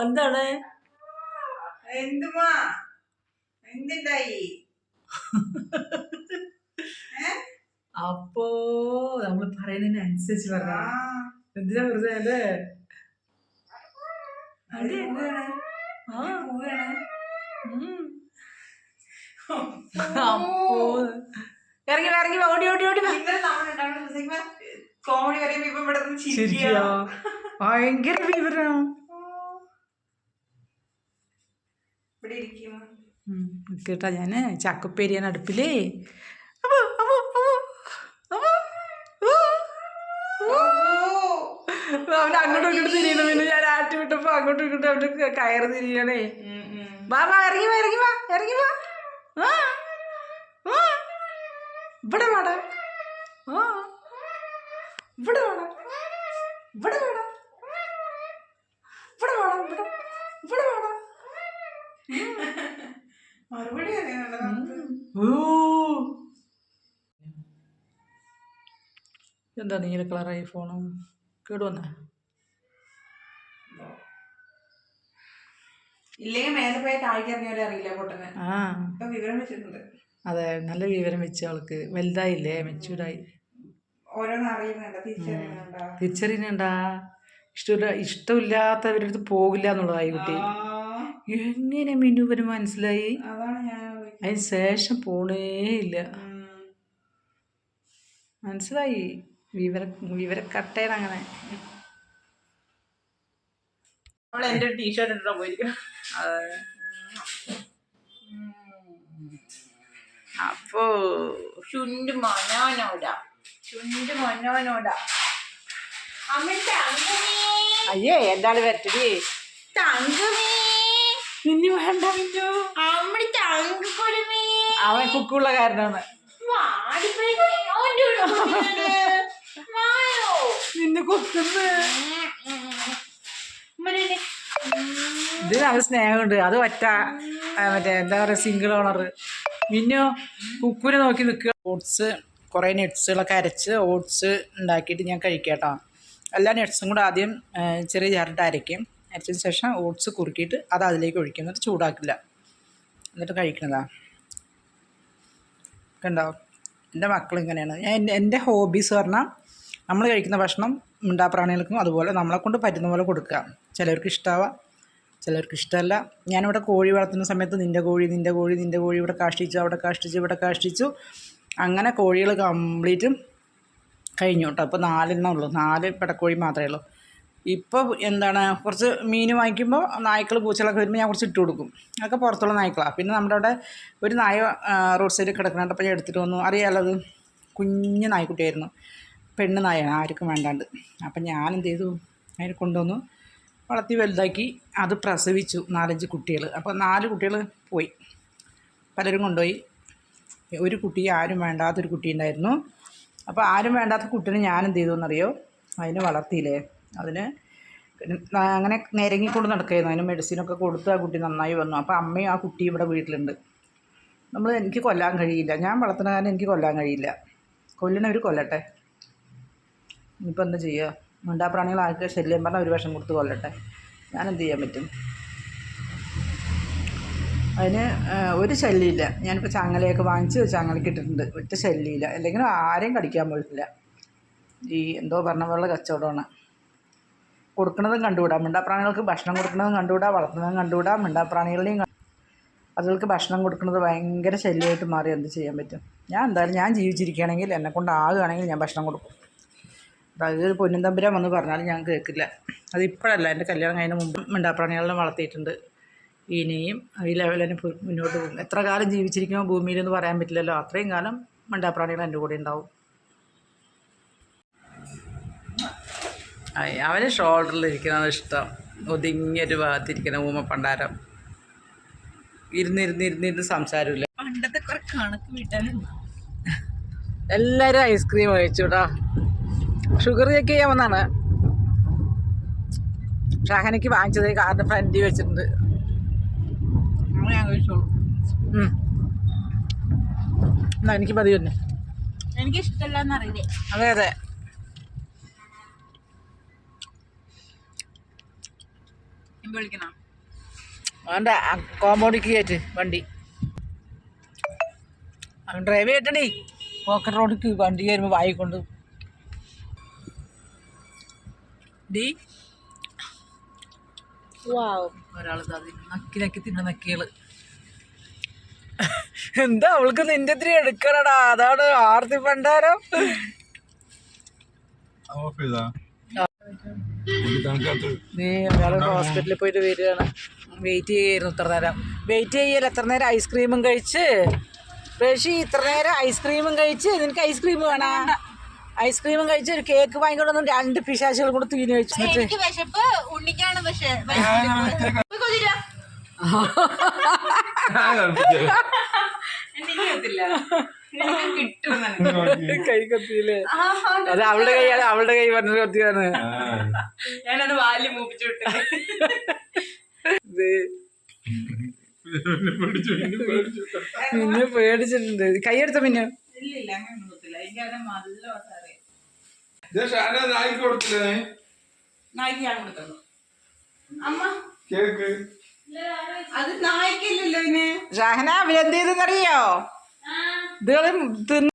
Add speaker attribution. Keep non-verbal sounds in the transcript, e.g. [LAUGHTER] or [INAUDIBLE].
Speaker 1: എന്താണ്?
Speaker 2: എന്തുമാ? എന്തുണ്ടായി? [LAUGHS]
Speaker 1: അപ്പോ നമ്മൾ പറയുന്നതിനനുസരിച്ച്
Speaker 2: അനുസരിച്ച്
Speaker 1: പറഞ്ഞ എന്തിനാ വെറുതെ അല്ലേ ഇറങ്ങി ഇറങ്ങി ഓടി ഓടി ഓടി
Speaker 2: കോമഡി പറയുമ്പോ ഇവിടെ
Speaker 1: ഭയങ്കര വിവരം
Speaker 2: ഇവിടെ ഇരിക്കും.
Speaker 1: കേട്ടാ ഞാൻ? ചക്കപ്പേരിയാണ് അടുപ്പിലേ. അവൻ അങ്ങോട്ടും ഇങ്ങോട്ടും തിരിയുന്നു. പിന്നെ ഞാൻ ആറ്റി വിട്ടപ്പോ അങ്ങോട്ടും ഇങ്ങോട്ടും അവിടെ കയറ് തിരിയണേ വാ വാ ഇറങ്ങി വാ ഇറങ്ങി വാ ഇറങ്ങി വാ. ഇവിടെ വാടാ. ഇവിടെ വാടാ. ഇവിടെ വാടാ. ഇവിടെ വാടാ ഇവിടെ ഇവിടെ വാടാ. [LAUGHS]
Speaker 2: മറുപടി അറിയാനുള്ള
Speaker 1: എന്താ നീല കളറായി ഫോണ് കേടുവന്ന
Speaker 2: ഇല്ലെങ്കിൽ മേലെ പോയി അറിയില്ല പൊട്ടന്?
Speaker 1: ആ.
Speaker 2: ഇപ്പൊ വിവരം വെച്ചിട്ടുണ്ട്.
Speaker 1: അതെ നല്ല വിവരം വെച്ച അവൾക്ക് വലുതായില്ലേ മെച്ചൂർഡായി
Speaker 2: ഓരോന്ന് അറിയുന്നുണ്ട് തിരിച്ചറിയുന്നുണ്ടോ.
Speaker 1: തിരിച്ചറിയുന്നുണ്ടാ? ഇഷ്ടമില്ല ഇഷ്ടമില്ലാത്തവരടുത്ത് പോകില്ല എന്നുള്ളതായി കുട്ടി. എങ്ങനെ മിനുവിന് മനസ്സിലായി?
Speaker 2: അതാണ് ഞാൻ ചോദിക്കുന്നത്.
Speaker 1: അതിന് ശേഷം പോണേ ഇല്ല. മനസ്സിലായി? വിവര വിവരക്കട്ടയാണ് അങ്ങനെ
Speaker 2: അവൾ എന്റെ ടീഷർട്ട് ഇട്ടാ പോയിരിക്കും
Speaker 1: അപ്പോ
Speaker 2: ചുണ്ട് മനോനോടാ. ചുണ്ട് മനോനോടാ. അമ്മ
Speaker 1: അയ്യേ എന്താണ് വരട്ടടി.
Speaker 2: തങ്കമേ.
Speaker 1: മിന്നു. വേണ്ട അവൻ കുക്കുള്ള കാരനാണ്. നിന്നെ കൊത്തുന്നു. ഇതിന് അവന് സ്നേഹമുണ്ട്. അത് ഒറ്റ മറ്റേ എന്താ പറയുക സിംഗിൾ ഓണർ മിന്നു കുക്കുനെ നോക്കി നിൽക്കുക. ഓട്സ് കുറേ നട്ട്സുകളൊക്കെ അരച്ച് ഓട്സ് ഉണ്ടാക്കിയിട്ട് ഞാൻ കഴിക്കാം കേട്ടോ. എല്ലാ നട്ട്സും കൂടെ ആദ്യം ചെറിയ ജാറിട്ട് അരയ്ക്കും. അരച്ചതിന് ശേഷം ഓട്സ് കുറുക്കിയിട്ട് അത് അതിലേക്ക് ഒഴിക്കും എന്നിട്ട് ചൂടാക്കില്ല. എന്നിട്ട് കഴിക്കണതാ. കണ്ടോ? എന്റെ മക്കൾ ഇങ്ങനെയാണ്. ഞാൻ എന്റെ എന്റെ ഹോബീസ് പറഞ്ഞാൽ നമ്മൾ കഴിക്കുന്ന ഭക്ഷണം മിണ്ടാപ്രാണികൾക്കും അതുപോലെ നമ്മളെ കൊണ്ട് പറ്റുന്ന പോലെ കൊടുക്കുക. ചിലവർക്ക് ഇഷ്ടമാവാം ചിലർക്ക് ഇഷ്ടമല്ല. ഞാനിവിടെ കോഴി വളർത്തുന്ന സമയത്ത് നിന്റെ കോഴി നിന്റെ കോഴി നിന്റെ കോഴി ഇവിടെ കാഷ്ടിച്ചു അവിടെ കാഷ്ടിച്ചു ഇവിടെ കാഷ്ടിച്ചു. അങ്ങനെ കോഴികൾ കംപ്ലീറ്റും കഴിഞ്ഞു കേട്ടോ. അപ്പോൾ നാലെണ്ണം ഉള്ളൂ. നാല് പെടക്കോഴി മാത്രമേ ഉള്ളൂ. ഇപ്പോൾ എന്താണ് കുറച്ച് മീൻ വാങ്ങിക്കുമ്പോൾ നായ്ക്കൾ പൂച്ചകളൊക്കെ വരുമ്പോൾ ഞാൻ കുറച്ച് ഇട്ട് കൊടുക്കും. അതൊക്കെ പുറത്തുള്ള നായ്ക്കളാണ് പിന്നെ നമ്മുടെ അവിടെ ഒരു നായ റോഡ് സൈഡിൽ കിടക്കുന്നുണ്ട് അപ്പോൾ ഞാൻ എടുത്തിട്ട് വന്നു. അറിയാലോ അത്? കുഞ്ഞ് നായ്ക്കുട്ടിയായിരുന്നു. പെണ്ണ് നായാണ്. ആർക്കും വേണ്ടാണ്ട്. അപ്പം ഞാൻ എന്ത് ചെയ്തു? അതിനെ കൊണ്ടുവന്നു. വളർത്തി വലുതാക്കി. അത് പ്രസവിച്ചു. നാലഞ്ച് കുട്ടികൾ അപ്പോൾ നാല് കുട്ടികൾ പോയി. പലരും കൊണ്ടുപോയി. ഒരു കുട്ടി ആരും വേണ്ടാത്തൊരു കുട്ടി ഉണ്ടായിരുന്നു. അപ്പോൾ ആരും വേണ്ടാത്ത കുട്ടീനെ ഞാൻ എന്ത് ചെയ്തു എന്നറിയോ അതിനെ വളർത്തിയില്ലേ? അതിന് അങ്ങനെ നിരങ്ങിക്കൊണ്ട് നടക്കുകയായിരുന്നു അതിന് മെഡിസിനൊക്കെ കൊടുത്ത് ആ കുട്ടി നന്നായി വന്നു. അപ്പോൾ അമ്മയും ആ കുട്ടിയും ഇവിടെ വീട്ടിലുണ്ട്. നമ്മൾ എനിക്ക് കൊല്ലാൻ കഴിയില്ല. ഞാൻ വളർത്തുന്ന കാരണം എനിക്ക് കൊല്ലാൻ കഴിയില്ല. കൊല്ലണവർ കൊല്ലട്ടെ. ഇനിയിപ്പോൾ എന്താ ചെയ്യുക മിണ്ടാപ്രാണികളാക്കുക ശല്യം പറഞ്ഞാൽ ഒരു വിഷം കൊടുത്ത് കൊല്ലട്ടെ. ഞാൻ എന്ത് ചെയ്യാൻ പറ്റും? അതിന് ഒരു ശല്യമില്ല. ഞാനിപ്പോൾ ചങ്ങലയൊക്കെ വാങ്ങിച്ച് ചങ്ങലയ്ക്ക് ഇട്ടിട്ടുണ്ട്. ഒറ്റ ശല്യമില്ല. അല്ലെങ്കിൽ ആരെയും കടിക്കാൻ പോയിട്ടില്ല. ഈ എന്തോ പറഞ്ഞ പോലുള്ള കച്ചവടമാണ്. കൊടുക്കുന്നതും കണ്ടുകൂടാ. മിണ്ടാപ്രാണികൾക്ക് ഭക്ഷണം കൊടുക്കുന്നതും കണ്ടുകൂടാ. വളർത്തുന്നതും കണ്ടുകൂടാ. മിണ്ടാപ്രാണികളുടെയും അതുകൾക്ക് ഭക്ഷണം കൊടുക്കുന്നത് ഭയങ്കര ശല്യമായിട്ട് മാറി. എന്ത് ചെയ്യാൻ പറ്റും? ഞാൻ എന്തായാലും ഞാൻ ജീവിച്ചിരിക്കുകയാണെങ്കിൽ എന്നെ കൊണ്ട് ആകുകയാണെങ്കിൽ ഞാൻ ഭക്ഷണം കൊടുക്കും. അതായത് പൊന്നും തമ്പുരാൻ വന്ന് പറഞ്ഞാലും ഞാൻ കേൾക്കില്ല. അത് ഇപ്പോഴല്ല. എന്റെ കല്യാണം കഴിഞ്ഞ മുമ്പ് മിണ്ടാപ്രാണികളെ വളർത്തിയിട്ടുണ്ട്. ഇനിയും ഈ ലെവലിന് മുന്നോട്ട് പോകും. എത്ര കാലം ജീവിച്ചിരിക്കുമോ ഭൂമിയിലെന്ന് പറയാൻ പറ്റില്ലല്ലോ. അത്രയും കാലം മിണ്ടാപ്രാണികൾ എന്റെ കൂടെ ഉണ്ടാവും. അവന് ഷോൾഡറിൽ ഇരിക്കുന്നത് ഇഷ്ടം. ഒതുങ്ങിയൊരു ഭാഗത്തിരിക്കുന്ന ഊമ പണ്ടാരം. ഇരുന്നിരുന്നിരുന്നിരുന്ന് സംസാരമില്ല.
Speaker 2: പണ്ടത്തെ കുറെ കണക്ക് വീട്ടാനുണ്ട്
Speaker 1: എല്ലാവരും ഐസ്ക്രീം കഴിച്ചുടാ. ഷുഗർ ചെക്ക് ചെയ്യാൻ വന്നാണ്. ഷാഹനയ്ക്ക് വാങ്ങിച്ചത് കാറിന്റെ ഫ്രണ്ടിൽ വെച്ചിട്ടുണ്ട്.
Speaker 2: ഞാൻ കഴിച്ചോളൂ.
Speaker 1: എന്നാ എനിക്ക് തന്നെ
Speaker 2: എന്നറിയില്ലേ
Speaker 1: അതെ അതെ.
Speaker 2: വിളിക്കണം?
Speaker 1: അവന്റെ കോമ്പൗണ്ടിക്ക് കയറ്റ് വണ്ടി. ഡ്രൈവ് ചെയ്യട്ടടി പോക്കറ്റ് റോഡിക്ക് വണ്ടി കയറുമ്പോൾ വായിക്കൊണ്ട് ഡി. ഒരാൾ നക്കി നക്കി തിന്ന നക്കികൾ. എന്താ അവൾക്ക് നിന്റെ ഇത്തിരി എടുക്കണടാ? അതാണ് ആർത്തി പണ്ടാരം
Speaker 3: ഓഫ് ചെയ്താ
Speaker 1: നീ ഒരാൾ ഹോസ്പിറ്റലിൽ പോയിട്ട് വരികയാണ്. വെയിറ്റ് ചെയ്യായിരുന്നു ഇത്ര നേരം. വെയിറ്റ് ചെയ്യല്ല എത്ര നേരം ഐസ്ക്രീമും കഴിച്ച്. റഷി ഇത്ര നേരം ഐസ്ക്രീമും കഴിച്ച്. നിനക്ക് ഐസ്ക്രീം വേണോ? ഐസ്ക്രീമും കഴിച്ച് ഒരു കേക്ക് വാങ്ങിക്കൊണ്ടു രണ്ട് പിശാശുകൾ കൂടെ തീന് വെച്ചു. എന്നിട്ട് [LAUGHS]
Speaker 2: കിട്ടും
Speaker 1: കൈ കത്തിയില്ലേ അത് അവളുടെ കൈയാണ് അവളുടെ കൈ പറഞ്ഞ കത്തിയാണ്
Speaker 2: ഞാനത് വാലി മൂപ്പിച്ചു വിട്ടു.
Speaker 1: പിന്നെ പേടിച്ചിട്ടുണ്ട്. കൈയെടുത്ത
Speaker 2: ഇതിന്
Speaker 1: ഷഹന അവരെന്ത് ചെയ്തെന്നറിയോ? ഇതുകളും തിന്ന്